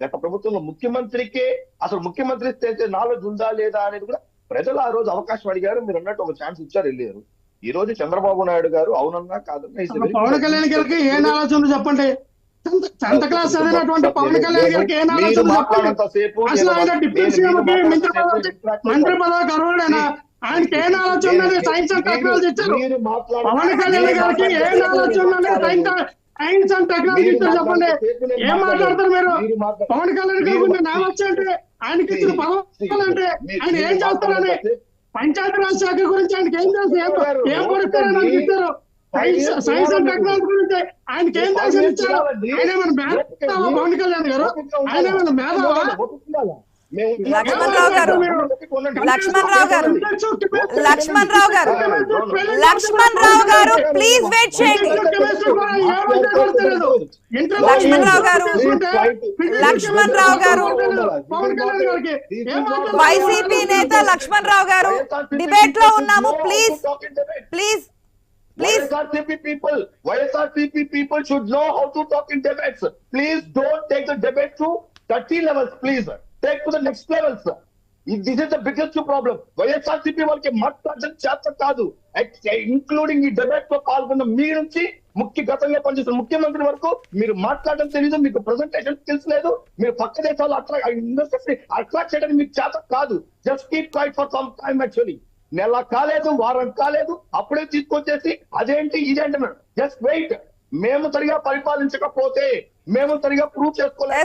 గత ప్రభుత్వంలో ముఖ్యమంత్రికే అసలు ముఖ్యమంత్రి చేసే నాలెడ్జ్ ఉందా లేదా అనేది కూడా ప్రజలు ఆ రోజు అవకాశం అడిగారు. మీరు అన్నట్టు ఒక ఛాన్స్ ఇచ్చారు వెళ్ళారు. ఈ రోజు చంద్రబాబు నాయుడు గారు అవునన్నా కాదన్నా పవన్ కళ్యాణ్ గారికి ఏం ఆలోచన చెప్పండి? టెన్త్ క్లాస్ చదివినటువంటి పవన్ కళ్యాణ్ గారికి ఏం అసలు ఆయన డిప్యూటీ కి మంత్రి పదవి మంత్రి పదవి అర్హుడైనా ఆయనకి ఏం ఆలోచన ఉన్నది సైన్స్ అండ్ టెక్నాలజీ ఇచ్చారు. పవన్ కళ్యాణ్ గారికి ఏం ఆలోచన ఉన్నది సైన్స్ సైన్స్ అండ్ టెక్నాలజీ మీరు ఇచ్చారు చెప్పండి. ఏం మాట్లాడతారు మీరు? పవన్ కళ్యాణ్ గారి నా వచ్చంటే ఆయనకి ఇచ్చిన పదవులు అంటే ఆయన ఏం చేస్తారని పంచాయతీ రాజ్ శాఖ గురించి ఆయనకి ఏం తెలుసు? ఏం ఏం పొడుస్తారని ఆయనకి ఇచ్చారు సైన్స్ సైన్స్ అండ్ టెక్నాలజీ గురించి ఆయనకి ఏం తెలుసు ఇచ్చారు? ఆయన ఏమైనా మేధావా? పవన్ కళ్యాణ్ గారు? ఆయన ఏమైనా మేధావా? లక్ష్మణరావు గారు. లక్ష్మణరావు గారు. లక్ష్మణరావు గారు. లక్ష్మణరావు గారు ప్లీజ్ వెయిట్ చేయండి లక్ష్మణరావు గారు. లక్ష్మణరావు గారు. వైసీపీ నేత లక్ష్మణ్ రావు గారు డిబేట్లో ఉన్నాము please please please YSRCP people, YSRCP people should know how to talk in debates. Please don't take the debate to 30 levels, please. Take to the next levels. This is the biggest problem YSRCP వాళ్ళకి మాట్లాడడం చేత కాదు. Including ఈ డిబేట్లో పాల్గొన్న మీ నుంచి ముఖ్య గతంగా పనిచేస్తున్న ముఖ్యమంత్రి వరకు మీరు మాట్లాడడం తెలియదు మీకు ప్రజెంటేషన్ తెలుసు లేదు మీరు పక్క దేశాలు అట్లా ఇన్వెస్టర్స్ అట్రాక్ట్ చేయడానికి మీకు చేత కాదు. Just keep quiet for some time actually నెల కాలేదు వారం కాలేదు అప్పుడే తీసుకొచ్చేసి అదేంటి ఇదేంటి జస్ట్ వెయిట్ మేము సరిగా పరిపాలించకపోతే మేము సరిగా ప్రూవ్ చేసుకోలేదు